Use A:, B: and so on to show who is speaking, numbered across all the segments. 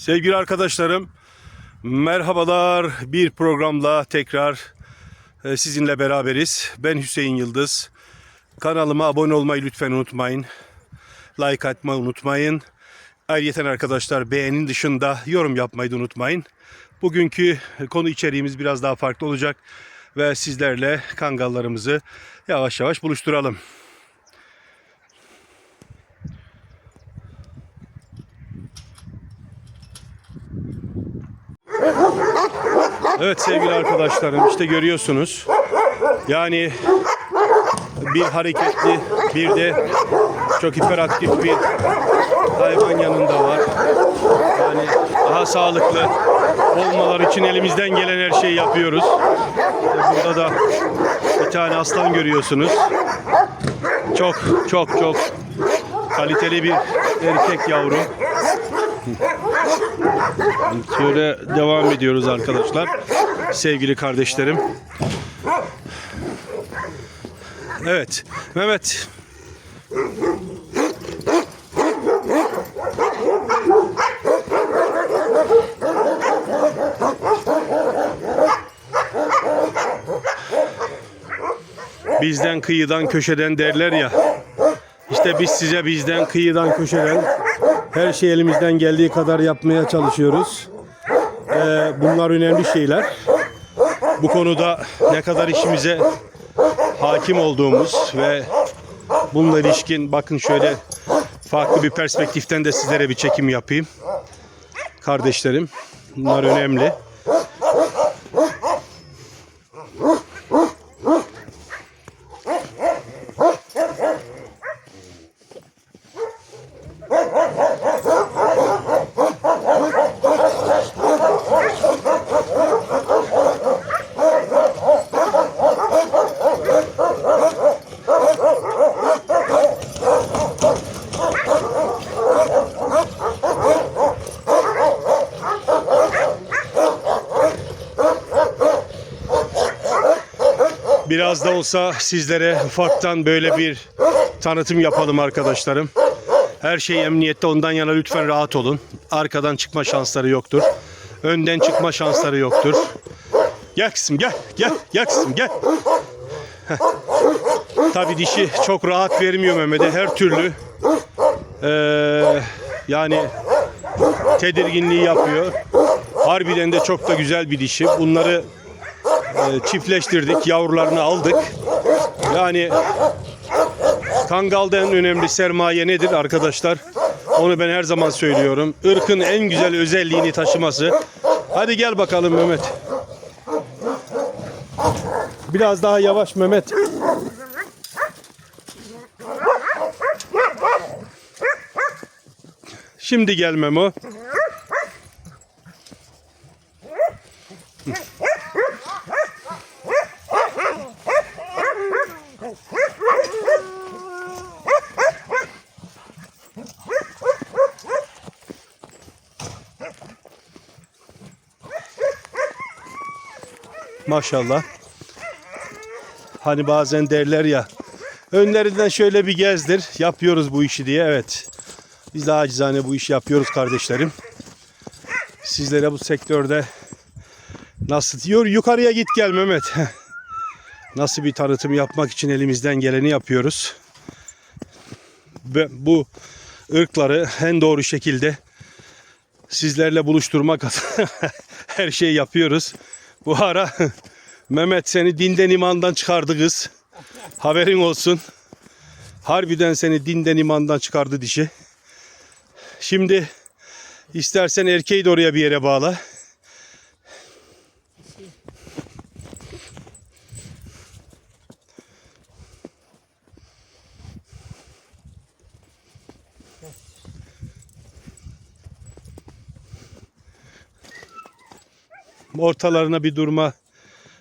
A: Sevgili arkadaşlarım, merhabalar. Bir programla tekrar e, sizinle beraberiz. Ben Hüseyin Yıldız. Kanalıma abone olmayı lütfen unutmayın. Like atmayı unutmayın. Ayrıca arkadaşlar beğenin dışında yorum yapmayı da unutmayın. Bugünkü konu içeriğimiz biraz daha farklı olacak ve sizlerle kangallarımızı yavaş yavaş buluşturalım. Evet sevgili arkadaşlarım işte görüyorsunuz. Yani bir hareketli bir de çok hiperaktif bir hayvan yanında var. Yani daha sağlıklı olmaları için elimizden gelen her şeyi yapıyoruz. Burada da bir tane aslan görüyorsunuz. Çok çok çok kaliteli bir erkek yavru. Şöyle devam ediyoruz arkadaşlar. Sevgili kardeşlerim. Evet. Mehmet. Bizden kıyıdan köşeden derler ya. İşte biz size bizden kıyıdan köşeden her şey elimizden geldiği kadar yapmaya çalışıyoruz. Ee, bunlar önemli şeyler. Bu konuda ne kadar işimize hakim olduğumuz ve bununla ilişkin bakın şöyle farklı bir perspektiften de sizlere bir çekim yapayım. Kardeşlerim bunlar önemli. Biraz da olsa sizlere ufaktan böyle bir tanıtım yapalım arkadaşlarım. Her şey emniyette ondan yana lütfen rahat olun. Arkadan çıkma şansları yoktur. Önden çıkma şansları yoktur. Gel kızım gel gel gel kızım gel. Tabii dişi çok rahat vermiyor Mehmet'e her türlü. Ee, yani tedirginliği yapıyor. Harbiden de çok da güzel bir dişi. Bunları e, çiftleştirdik, yavrularını aldık. Yani Kangal'da en önemli sermaye nedir arkadaşlar? Onu ben her zaman söylüyorum. Irkın en güzel özelliğini taşıması. Hadi gel bakalım Mehmet. Biraz daha yavaş Mehmet. Şimdi gel Memo. Maşallah. Hani bazen derler ya önlerinden şöyle bir gezdir yapıyoruz bu işi diye evet. Biz de acizane bu işi yapıyoruz kardeşlerim. Sizlere bu sektörde nasıl diyor yukarıya git gel Mehmet. Nasıl bir tanıtım yapmak için elimizden geleni yapıyoruz. Bu ırkları en doğru şekilde sizlerle buluşturmak her şeyi yapıyoruz. Bu ara Mehmet seni dinden imandan çıkardı kız. Haberin olsun. Harbiden seni dinden imandan çıkardı dişi. Şimdi istersen erkeği de oraya bir yere bağla. Ortalarına bir durma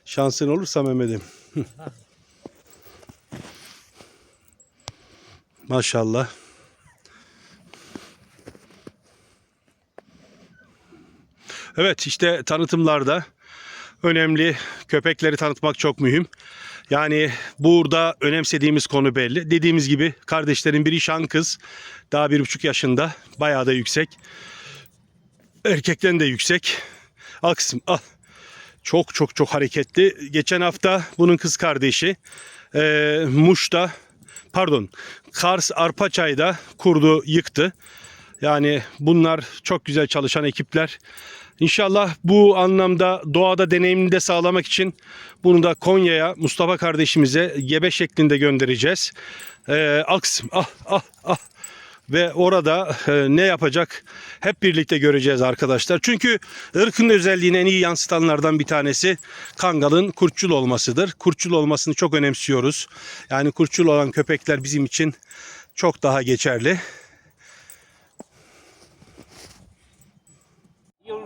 A: şansın olursa Mehmet'im. Maşallah. Evet işte tanıtımlarda önemli köpekleri tanıtmak çok mühim. Yani burada önemsediğimiz konu belli. Dediğimiz gibi kardeşlerin biri şan kız. Daha bir buçuk yaşında. Bayağı da yüksek. Erkekten de yüksek. Al kızım al. Çok çok çok hareketli. Geçen hafta bunun kız kardeşi e, Muş'ta pardon Kars Arpaçay'da kurdu yıktı. Yani bunlar çok güzel çalışan ekipler. İnşallah bu anlamda doğada deneyimini de sağlamak için bunu da Konya'ya Mustafa kardeşimize gebe şeklinde göndereceğiz. Ee, kızım ah ah ah ve orada e, ne yapacak hep birlikte göreceğiz arkadaşlar. Çünkü ırkın özelliğini en iyi yansıtanlardan bir tanesi kangalın kurtçul olmasıdır. Kurtçul olmasını çok önemsiyoruz. Yani kurtçul olan köpekler bizim için çok daha geçerli.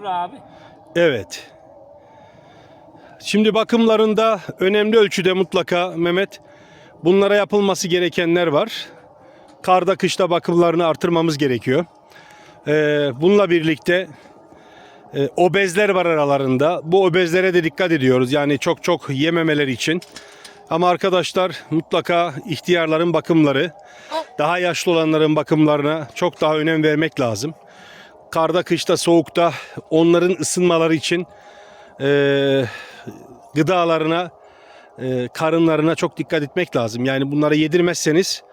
B: Yürü abi.
A: Evet. Şimdi bakımlarında önemli ölçüde mutlaka Mehmet bunlara yapılması gerekenler var. Karda kışta bakımlarını artırmamız gerekiyor. Ee, bununla birlikte e, obezler var aralarında. Bu obezlere de dikkat ediyoruz. Yani çok çok yememeleri için. Ama arkadaşlar mutlaka ihtiyarların bakımları, daha yaşlı olanların bakımlarına çok daha önem vermek lazım karda, kışta, soğukta onların ısınmaları için e, gıdalarına, e, karınlarına çok dikkat etmek lazım. Yani bunlara yedirmezseniz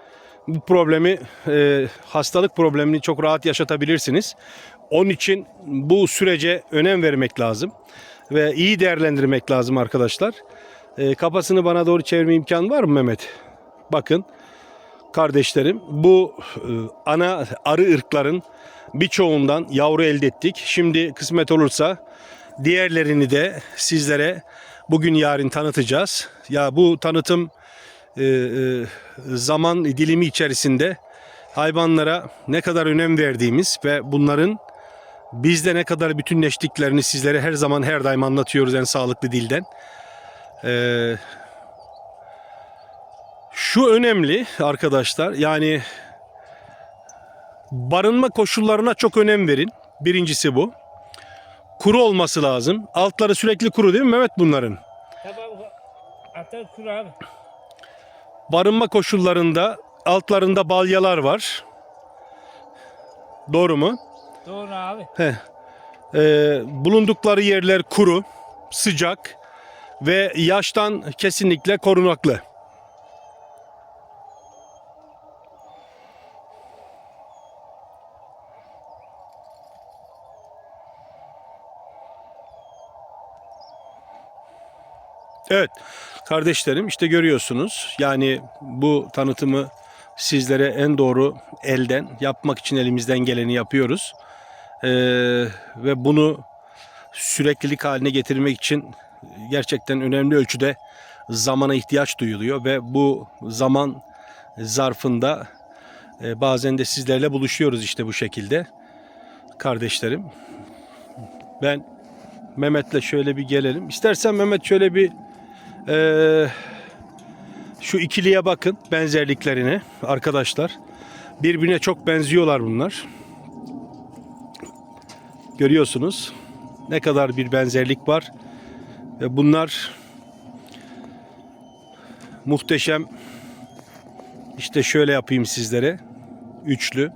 A: bu problemi, e, hastalık problemini çok rahat yaşatabilirsiniz. Onun için bu sürece önem vermek lazım ve iyi değerlendirmek lazım arkadaşlar. E, kafasını bana doğru çevirme imkanı var mı Mehmet? Bakın kardeşlerim bu e, ana arı ırkların birçoğundan yavru elde ettik. Şimdi kısmet olursa diğerlerini de sizlere bugün yarın tanıtacağız. Ya bu tanıtım zaman dilimi içerisinde hayvanlara ne kadar önem verdiğimiz ve bunların bizde ne kadar bütünleştiklerini sizlere her zaman her daim anlatıyoruz en sağlıklı dilden. Ee, şu önemli arkadaşlar yani barınma koşullarına çok önem verin. Birincisi bu. Kuru olması lazım. Altları sürekli kuru değil mi Mehmet bunların?
B: Tamam. Ata kur abi.
A: Barınma koşullarında altlarında balyalar var. Doğru mu?
B: Doğru abi.
A: Heh. Ee, bulundukları yerler kuru, sıcak ve yaştan kesinlikle korunaklı. Evet kardeşlerim işte görüyorsunuz yani bu tanıtımı sizlere en doğru elden yapmak için elimizden geleni yapıyoruz. Ee, ve bunu süreklilik haline getirmek için gerçekten önemli ölçüde zamana ihtiyaç duyuluyor ve bu zaman zarfında e, bazen de sizlerle buluşuyoruz işte bu şekilde kardeşlerim. Ben Mehmet'le şöyle bir gelelim. İstersen Mehmet şöyle bir ee, şu ikiliye bakın benzerliklerine arkadaşlar. Birbirine çok benziyorlar bunlar. Görüyorsunuz ne kadar bir benzerlik var. Ve bunlar muhteşem. İşte şöyle yapayım sizlere. Üçlü.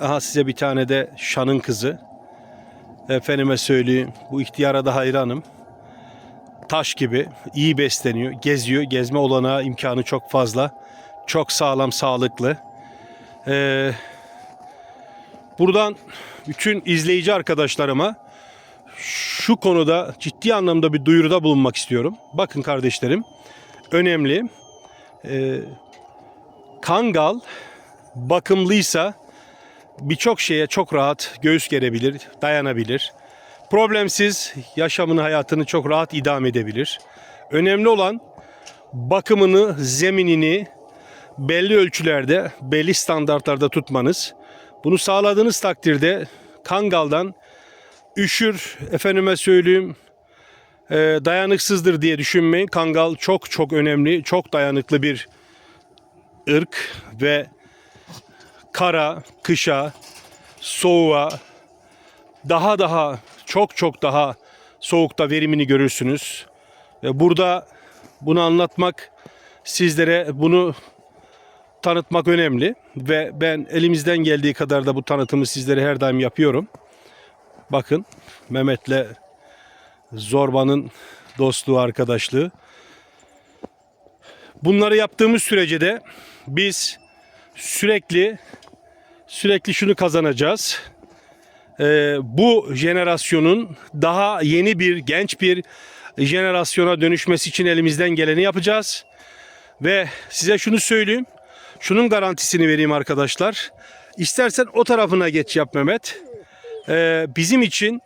A: Aha size bir tane de Şan'ın kızı. Efendime söyleyeyim. Bu ihtiyara da hayranım taş gibi iyi besleniyor, geziyor. Gezme olanağı imkanı çok fazla. Çok sağlam, sağlıklı. Ee, buradan bütün izleyici arkadaşlarıma şu konuda ciddi anlamda bir duyuruda bulunmak istiyorum. Bakın kardeşlerim, önemli. Ee, kangal bakımlıysa birçok şeye çok rahat göğüs gerebilir, dayanabilir problemsiz yaşamını, hayatını çok rahat idame edebilir. Önemli olan bakımını, zeminini belli ölçülerde, belli standartlarda tutmanız. Bunu sağladığınız takdirde kangaldan üşür, efendime söyleyeyim, e, dayanıksızdır diye düşünmeyin. Kangal çok çok önemli, çok dayanıklı bir ırk ve kara, kışa, soğuğa daha daha çok çok daha soğukta verimini görürsünüz. Burada bunu anlatmak sizlere bunu tanıtmak önemli ve ben elimizden geldiği kadar da bu tanıtımı sizlere her daim yapıyorum. Bakın Mehmet'le Zorba'nın dostluğu, arkadaşlığı. Bunları yaptığımız sürece de biz sürekli sürekli şunu kazanacağız. Ee, bu jenerasyonun daha yeni bir genç bir jenerasyona dönüşmesi için elimizden geleni yapacağız. Ve size şunu söyleyeyim. Şunun garantisini vereyim arkadaşlar. İstersen o tarafına geç yap Mehmet. Ee, bizim için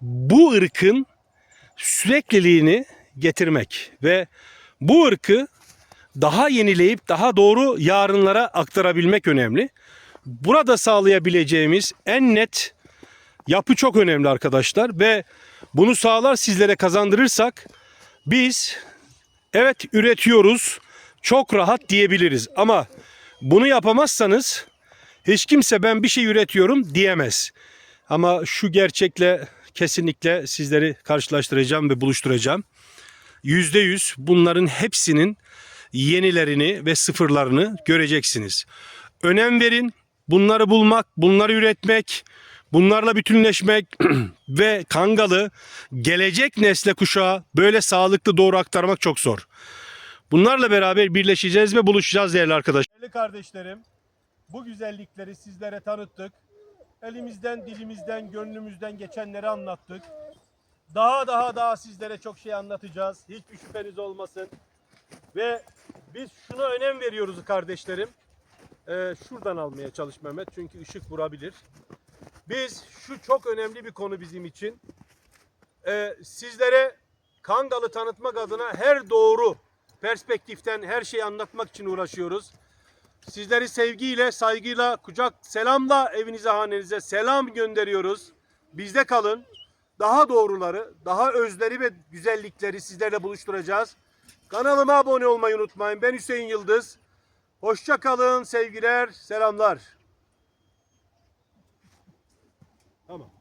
A: bu ırkın sürekliliğini getirmek ve bu ırkı daha yenileyip daha doğru yarınlara aktarabilmek önemli. Burada sağlayabileceğimiz en net yapı çok önemli arkadaşlar ve bunu sağlar sizlere kazandırırsak biz evet üretiyoruz çok rahat diyebiliriz ama bunu yapamazsanız hiç kimse ben bir şey üretiyorum diyemez. Ama şu gerçekle kesinlikle sizleri karşılaştıracağım ve buluşturacağım. %100 bunların hepsinin yenilerini ve sıfırlarını göreceksiniz. Önem verin. Bunları bulmak, bunları üretmek, bunlarla bütünleşmek ve kangalı gelecek nesle kuşağı böyle sağlıklı doğru aktarmak çok zor. Bunlarla beraber birleşeceğiz ve buluşacağız değerli arkadaşlar. Değerli kardeşlerim, bu güzellikleri sizlere tanıttık. Elimizden, dilimizden, gönlümüzden geçenleri anlattık. Daha daha daha sizlere çok şey anlatacağız. Hiçbir şüpheniz olmasın. Ve biz şuna önem veriyoruz kardeşlerim. Ee, şuradan almaya çalış Mehmet çünkü ışık vurabilir. Biz şu çok önemli bir konu bizim için. Ee, sizlere Kangal'ı tanıtmak adına her doğru perspektiften her şeyi anlatmak için uğraşıyoruz. Sizleri sevgiyle, saygıyla, kucak selamla evinize, hanenize selam gönderiyoruz. Bizde kalın. Daha doğruları, daha özleri ve güzellikleri sizlerle buluşturacağız. Kanalıma abone olmayı unutmayın. Ben Hüseyin Yıldız. Hoşça kalın, sevgiler, selamlar. Tamam.